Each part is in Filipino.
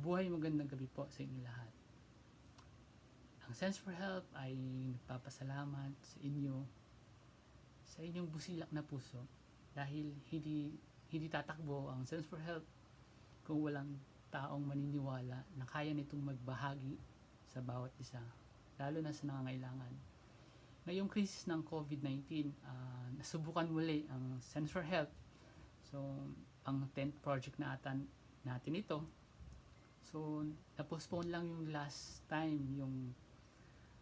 Buhay magandang gabi po sa inyo lahat. Ang Sense for Help ay nagpapasalamat sa inyo sa inyong busilak na puso dahil hindi hindi tatakbo ang Sense for Help kung walang taong maniniwala na kaya nitong magbahagi sa bawat isa, lalo na sa nangangailangan. Ngayong krisis ng COVID-19, ah, nasubukan muli ang Sense for Help. So, ang 10th project na atan natin ito. So, na-postpone lang yung last time, yung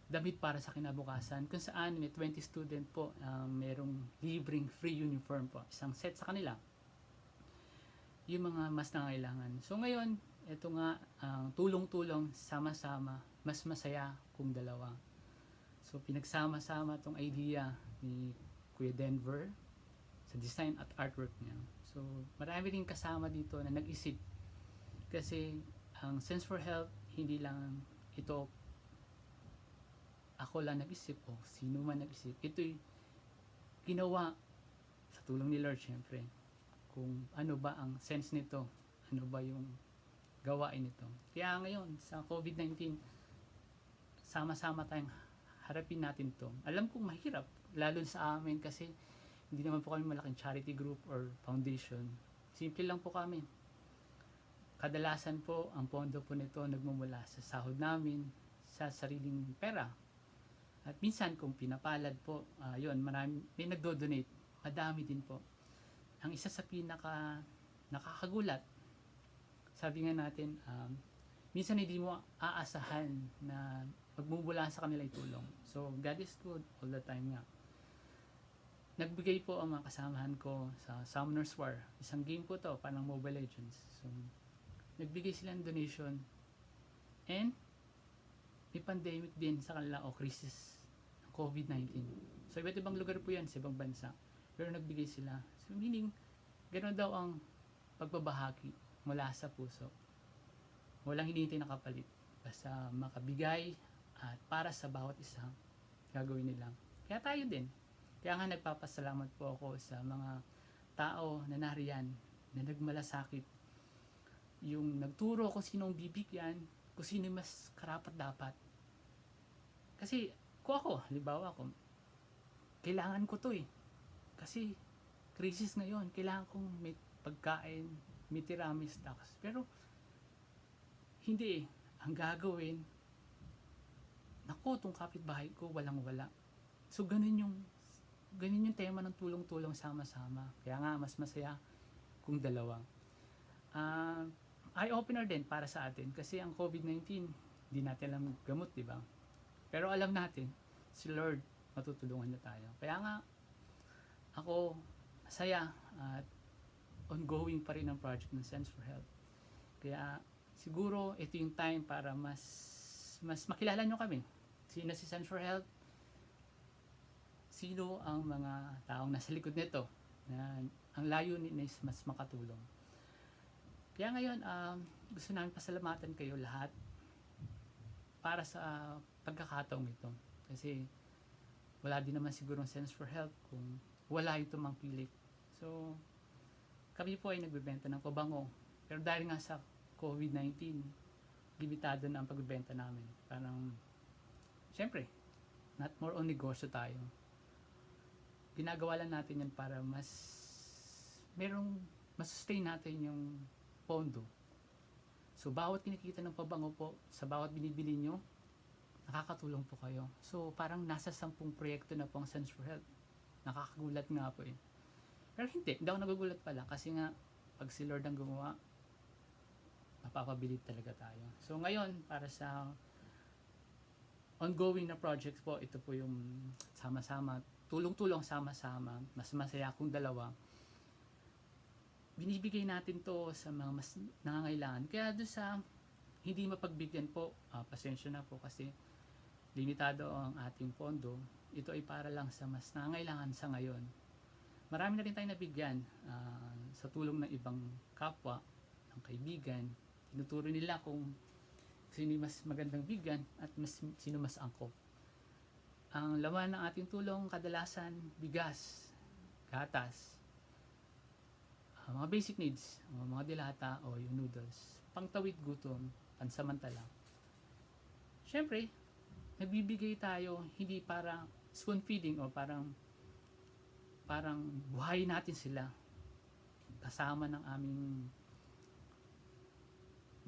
damit para sa kinabukasan, kung saan may 20 student po, ah, merong libreng free uniform po, isang set sa kanila yung mga mas nangailangan. So ngayon, ito nga ang tulong-tulong sama-sama, mas masaya kung dalawa. So pinagsama-sama tong idea ni Kuya Denver sa design at artwork niya. So marami rin kasama dito na nag-isip kasi ang Sense for Health hindi lang ito ako lang nag-isip o sino man nag-isip. Ito'y ginawa sa tulong ni Lord syempre kung ano ba ang sense nito, ano ba yung gawain nito. Kaya ngayon, sa COVID-19, sama-sama tayong harapin natin to. Alam kong mahirap, lalo sa amin kasi hindi naman po kami malaking charity group or foundation. Simple lang po kami. Kadalasan po, ang pondo po nito nagmumula sa sahod namin, sa sariling pera. At minsan kung pinapalad po, ah, yun, marami, may nagdo-donate, madami din po ang isa sa pinaka nakakagulat, sabi nga natin, um, minsan hindi mo aasahan na magmumula sa kanila yung tulong. So, God is good all the time nga. Nagbigay po ang mga kasamahan ko sa Summoner's War. Isang game po to, parang Mobile Legends. So, nagbigay sila ng donation. And, may pandemic din sa kanila o crisis ng COVID-19. So, iba't ibang lugar po yan sa ibang bansa. Pero nagbigay sila. So, meaning, ganoon daw ang pagbabahagi mula sa puso. Walang hinihintay na kapalit. Basta makabigay at para sa bawat isa, gagawin nila. Kaya tayo din. Kaya nga nagpapasalamat po ako sa mga tao na nariyan, na nagmalasakit. Yung nagturo kung sinong bibigyan, kung sino mas karapat dapat. Kasi, kung ako, halimbawa ko, kailangan ko to eh. Kasi, crisis ngayon, kailangan kong may pagkain, may tirami stocks. Pero, hindi eh. Ang gagawin, naku, tong kapitbahay ko, walang wala. So, ganun yung, ganun yung tema ng tulong-tulong sama-sama. Kaya nga, mas masaya kung dalawa. Ah, eye-opener din para sa atin kasi ang COVID-19, di natin alam gamot, di ba? Pero alam natin, si Lord, matutulungan niya tayo. Kaya nga, ako, masaya at ongoing pa rin ang project ng Sense for Health. Kaya siguro ito yung time para mas mas makilala nyo kami. Sino si Sense for Health? Sino ang mga taong nasa likod nito na ang layunin is mas makatulong. Kaya ngayon, um, gusto namin pasalamatan kayo lahat para sa pagkakataong ito. Kasi wala din naman siguro sense for help kung wala yung tumangkilik. So, kami po ay nagbebenta ng pabango. Pero dahil nga sa COVID-19, limitado na ang pagbebenta namin. Parang, syempre, not more on negosyo tayo. Ginagawa lang natin yan para mas, merong, mas-sustain natin yung pondo. So, bawat kinikita ng pabango po, sa bawat binibili nyo, nakakatulong po kayo. So, parang nasa sampung proyekto na po ang Sense for Health. Nakakagulat nga po eh. Pero hindi, hindi ako nagugulat pala kasi nga, pag si Lord ang gumawa, mapapabilib talaga tayo. So, ngayon, para sa ongoing na projects po, ito po yung sama-sama, tulong-tulong sama-sama, mas masaya kung dalawa. Binibigay natin to sa mga mas nangangailangan. Kaya doon sa hindi mapagbigyan po, ah, pasensya na po kasi limitado ang ating pondo. Ito ay para lang sa mas nangangailangan sa ngayon. Marami na rin tayong nabigyan ah, sa tulong ng ibang kapwa, ng kaibigan. Tinuturo nila kung sino mas magandang bigyan at mas, sino mas angkop. Ang laman ng ating tulong kadalasan bigas, gatas, ah, mga basic needs, ah, mga dilata o yung noodles. pangtawid gutom, pansamantala. Siyempre, nagbibigay tayo hindi para spoon feeding o parang parang buhay natin sila kasama ng aming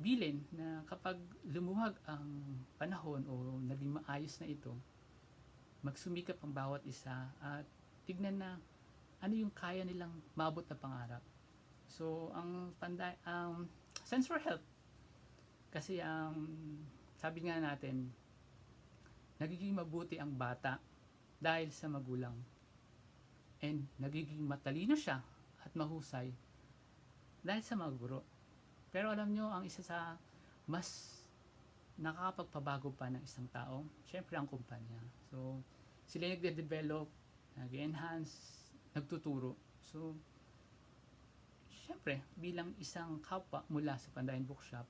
bilin na kapag lumuwag ang panahon o naging maayos na ito, magsumikap ang bawat isa at tignan na ano yung kaya nilang mabot na pangarap. So, ang panday, um, sense for help. Kasi ang sabi nga natin, nagiging mabuti ang bata dahil sa magulang. And nagiging matalino siya at mahusay dahil sa mga guro. Pero alam nyo, ang isa sa mas nakakapagpabago pa ng isang tao, syempre ang kumpanya. So, sila yung nagde-develop, nag-enhance, nagtuturo. So, syempre, bilang isang kapwa mula sa Pandayan Bookshop,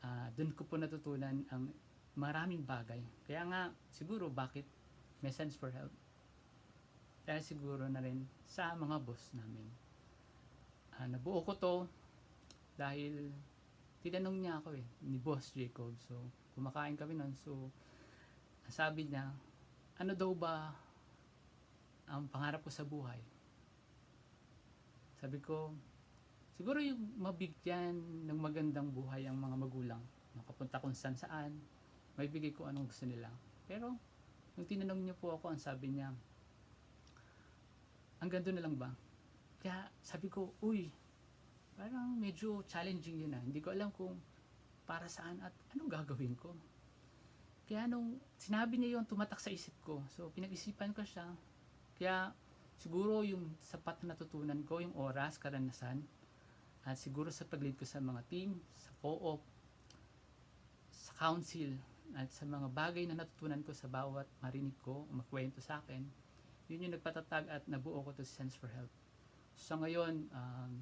ah doon ko po natutunan ang maraming bagay. Kaya nga, siguro bakit sense for help. Dahil siguro na rin sa mga boss namin. Ah, nabuo ko to dahil tinanong niya ako eh, ni Boss Jacob. So, kumakain kami nun. So, sabi niya, ano daw ba ang pangarap ko sa buhay? Sabi ko, siguro yung mabigyan ng magandang buhay ang mga magulang. Makapunta kung saan saan, may bigay ko anong gusto nila. Pero, nung tinanong niyo po ako, ang sabi niya, ang ganda na lang ba? Kaya sabi ko, uy, parang medyo challenging yun ah. Hindi ko alam kung para saan at anong gagawin ko. Kaya nung sinabi niya yun, tumatak sa isip ko. So, pinag-isipan ko siya. Kaya, siguro yung sapat na natutunan ko, yung oras, karanasan, at siguro sa pag-lead ko sa mga team, sa co-op, sa council, at sa mga bagay na natutunan ko sa bawat marinig ko, makwento sa akin, yun yung nagpatatag at nabuo ko to Sense for Help. So ngayon, um,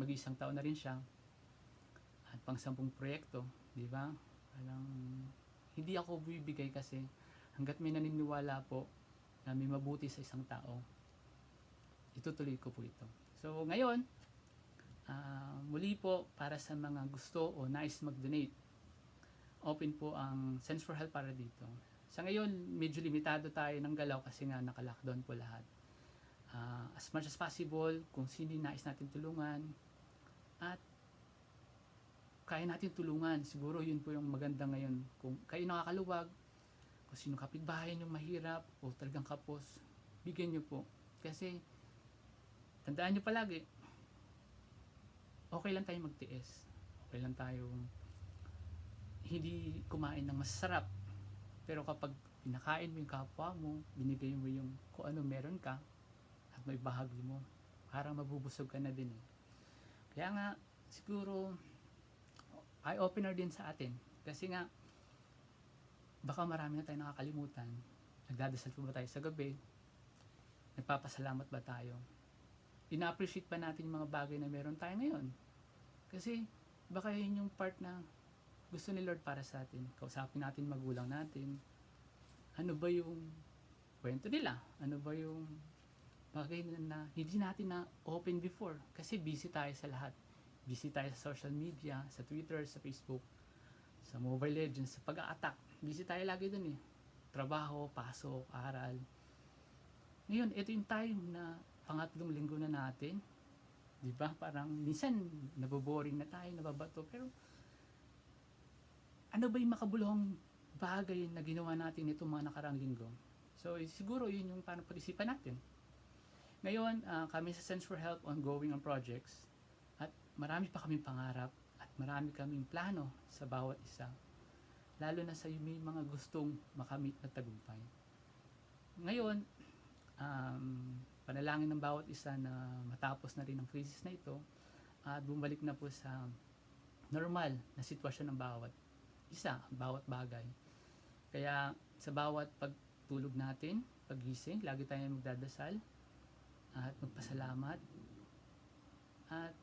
mag-isang taon na rin siya, at pang sampung proyekto, di ba? Parang, hindi ako bibigay kasi hanggat may naniniwala po na may mabuti sa isang tao, itutuloy ko po ito. So ngayon, ah, muli po para sa mga gusto o nais mag-donate, open po ang Sense for Help para dito. Sa ngayon, medyo limitado tayo ng galaw kasi nga naka-lockdown po lahat. Ah, as much as possible, kung sino nais natin tulungan, at kaya natin tulungan. Siguro yun po yung maganda ngayon. Kung kayo nakakaluwag, kung sino kapitbahay nyo mahirap o talagang kapos, bigyan nyo po. Kasi, tandaan nyo palagi, okay lang tayo magtiis. Okay lang tayo hindi kumain ng masarap. Pero kapag pinakain mo yung kapwa mo, binigay mo yung kung ano meron ka, at may bahagi mo, parang mabubusog ka na din eh. Kaya nga, siguro, eye-opener din sa atin. Kasi nga, baka marami na tayo nakakalimutan. Nagdadasal pa ba tayo sa gabi? Nagpapasalamat ba tayo? Ina-appreciate pa natin yung mga bagay na meron tayo ngayon? Kasi, baka yun yung part na gusto ni Lord para sa atin. Kausapin natin magulang natin. Ano ba yung kwento nila? Ano ba yung bagay na, na hindi natin na open before? Kasi busy tayo sa lahat busy tayo sa social media, sa Twitter, sa Facebook, sa Mobile Legends, sa pag-a-attack. Busy tayo lagi dun eh. Trabaho, pasok, aral. Ngayon, ito yung time na pangatlong linggo na natin. Di ba? Parang minsan naboboring na tayo, nababato. Pero ano ba yung makabuluhang bagay na ginawa natin itong mga nakarang linggo? So, eh, siguro yun yung parang pag-isipan natin. Ngayon, ah, kami sa Sense for Help ongoing on projects at marami pa kaming pangarap at marami kaming plano sa bawat isa. Lalo na sa may mga gustong makamit na tagumpay. Ngayon, um, panalangin ng bawat isa na matapos na rin ang crisis na ito at bumalik na po sa normal na sitwasyon ng bawat isa, bawat bagay. Kaya sa bawat pagtulog natin, pagising, lagi tayong magdadasal at magpasalamat at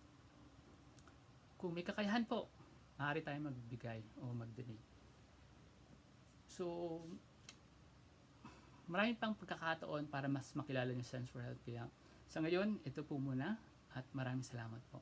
kung may kakayahan po, maaari tayo magbigay o mag-donate. So, marami pang pagkakataon para mas makilala niyo Sense for Health. Kaya sa ngayon, ito po muna at maraming salamat po.